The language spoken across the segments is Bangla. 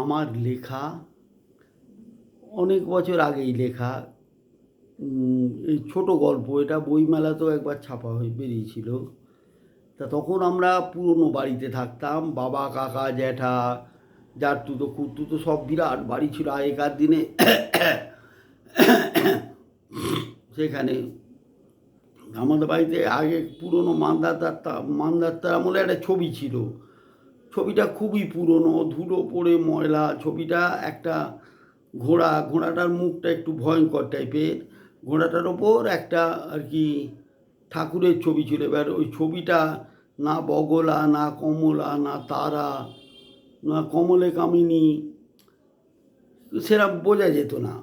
আমার লেখা, অনেক বছর আগেই লেখা এই ছোট গল্প, এটা বইমেলাতেও একবার ছাপা হয়ে বেরিয়েছিল। তা তখন আমরা পুরনো বাড়িতে থাকতাম, বাবা, কাকা, জ্যাঠা যার তুতো কুতুতো সব বিরাট বাড়ি ছিল। আগেকার দিনে সেখানে আমাদের বাড়িতে আগে পুরনো মান্দাতার মান্দাতার আমলে একটা ছবি ছিল। ছবিটা খুবই পুরনো, ধুলো পড়ে ময়লা, ছবিটা একটা ঘোড়া, ঘোড়াটার মুখটা একটু ভয়ঙ্কর টাইপের ঘোড়াটার ওপর একটা আর কি ঠাকুরের ছবি ছিল। এবার ওই ছবিটা না বগলা, না কমলা, না তারা, না কমলে কামিনী সেরকম বোঝা যেত না।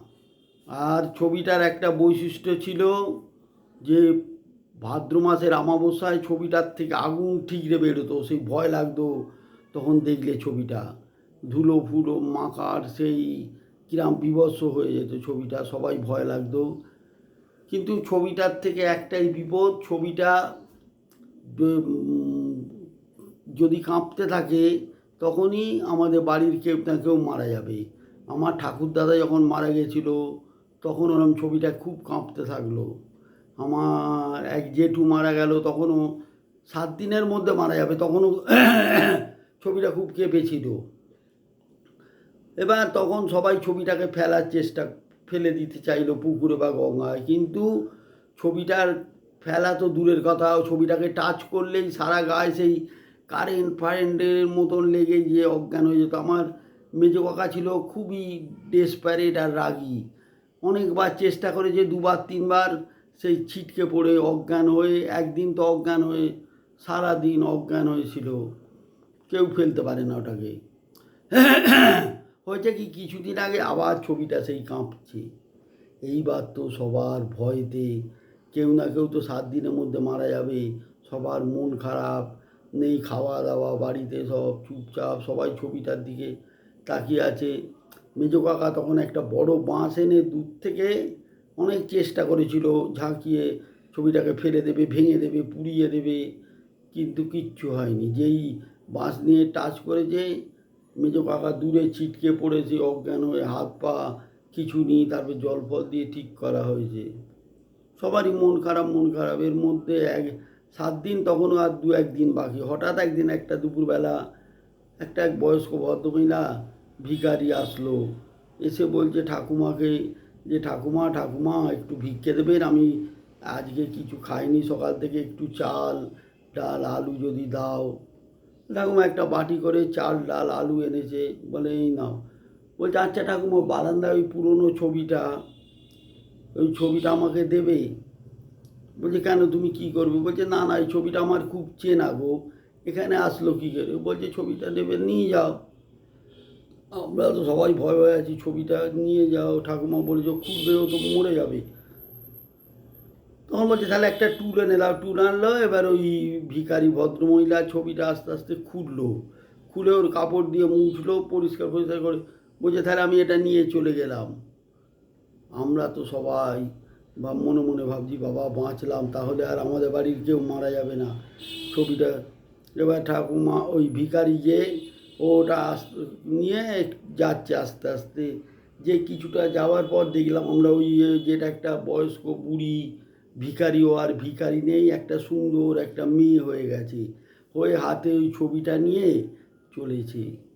আর ছবিটার একটা বৈশিষ্ট্য ছিল যে ভাদ্র মাসের অমাবস্যায় ছবিটার থেকে আগুন ঠিকরে বেরোতো, সেই ভয় লাগতো। তখন দেখলে ছবিটা। ধুলো ফুলো, মাকার সেই কিরাম বিভৎস হয়ে যেত ছবিটা, সবাই ভয় লাগতো। কিন্তু ছবিটার থেকে একটাই বিপদ, ছবিটা যদি কাঁপতে থাকে, তখনই আমাদের বাড়ির কেউ না কেউ মারা যাবে। আমার ঠাকুরদাদা যখন মারা গেছিল, তখন ওরম ছবিটা খুব কাঁপতে থাকল। আমার এক জেঠু মারা গেল, তখনও সাত দিনের মধ্যে মারা যাবে, তখনও ছবিটা খুব কেঁপেছিল। এবার তখন সবাই ছবিটাকে ফেলার চেষ্টা, ফেলে দিতে চাইলো পুকুরে বা গঙ্গায়। কিন্তু ছবিটার ফেলা তো দূরের কথা ছবিটাকে টাচ করলেই সারা গায়ে সেই কারেন্ট ফারেন্টের মতন লেগে গিয়ে অজ্ঞান হয়ে যেত। আমার মেজো কাকা ছিল খুবই ডেসপারেট আর রাগী। অনেকবার চেষ্টা করেছে দুবার, তিনবার সেই ছিটকে পড়ে অজ্ঞান হয়ে, একদিন তো অজ্ঞান হয়ে সারা দিন অজ্ঞান হয়েছিল। কেউ ফেলতে পারে না ওটাকে। হয়েছে কি, কিছুদিন আগে আবার ছবিটা সেই কাঁপছে। এইবার তো সবার ভয়তে কেউ না কেউ তো সাত দিনের মধ্যে মারা যাবে। সবার মন খারাপ, নেই খাওয়া দাওয়া বাড়িতে সব চুপচাপ, সবাই ছবিটার দিকে তাকিয়ে আছে। মেজো কাকা তখন একটা বড় বাঁশ এনে দূর থেকে অনেক চেষ্টা করেছিল ঝাঁকিয়ে ছবিটাকে ফেলে দেবে, ভেঙে দেবে, পুড়িয়ে দেবে, কিন্তু কিচ্ছু হয়নি। যেই বাঁশ নিয়ে টাচ করেছে মেজো কাকা দূরে ছিটকে পড়েছে, অজ্ঞান হয়ে হাত পা কিছু নেই, তারপর জল ফল দিয়ে ঠিক করা হয়েছে। সবারই মন খারাপ মন খারাপ। এর মধ্যে এক, সাত দিন তখনও আর দু একদিন বাকি। হঠাৎ একদিন একটা দুপুরবেলা একটা এক বয়স্ক ভদ্রমহিলা ভিখারি আসলো। এসে বলছে, ঠাকুমাকে, যে ঠাকুমা ঠাকুমা, একটু ভিক্ষে দেবেন। আমি আজকে কিছু খাইনি, সকাল থেকে একটু চাল, ডাল, আলু যদি দাও ঠাকুমা একটা বাটি করে চাল, ডাল, আলু এনেছে, বলে এই নাও। বলছে আচ্ছা ঠাকুমা বারান্দায় ওই পুরনো ছবিটা, ওই ছবিটা আমাকে দেবে? বলছে, কেন, তুমি কি করবে? বলছে, না না, এই ছবিটা আমার খুব চেনা গো, এখানে আসলো কী করে? বলছে, ছবিটা দেবে নিয়ে যাও। আমরা তো সবাই ভয় ভয় আছি, ছবিটা নিয়ে যাও। ঠাকুমা বলেছে, খুব ও তো মরে যাবে। তখন বলছে, তাহলে একটা টুল এনে টুল আনলো, এবার ওই ভিখারি ভদ্রমহিলার ছবিটা আস্তে আস্তে খুললো। খুলে ওর কাপড় দিয়ে মুছলো, পরিষ্কার পরিষ্কার করে। বলছে, তাহলে আমি এটা নিয়ে চলে গেলাম। আমরা তো সবাই বা মনে মনে ভাবছি, বাবা, বাঁচলাম, তাহলে আর আমাদের বাড়ির কেউ মারা যাবে না। ছবিটা এবার ঠাকুমা, ওই ভিখারি যে ওটা নিয়ে যাচ্ছে আস্তে আস্তে। যে কিছুটা যাওয়ার পর দেখলাম, আমরা ওই যেটা একটা বয়স্ক বুড়ি ভিখারিও আর ভিকারি নেই, একটা সুন্দর একটা মেয়ে হয়ে গেছে। হয়ে হাতে ওই ছবিটা নিয়ে চলেছে।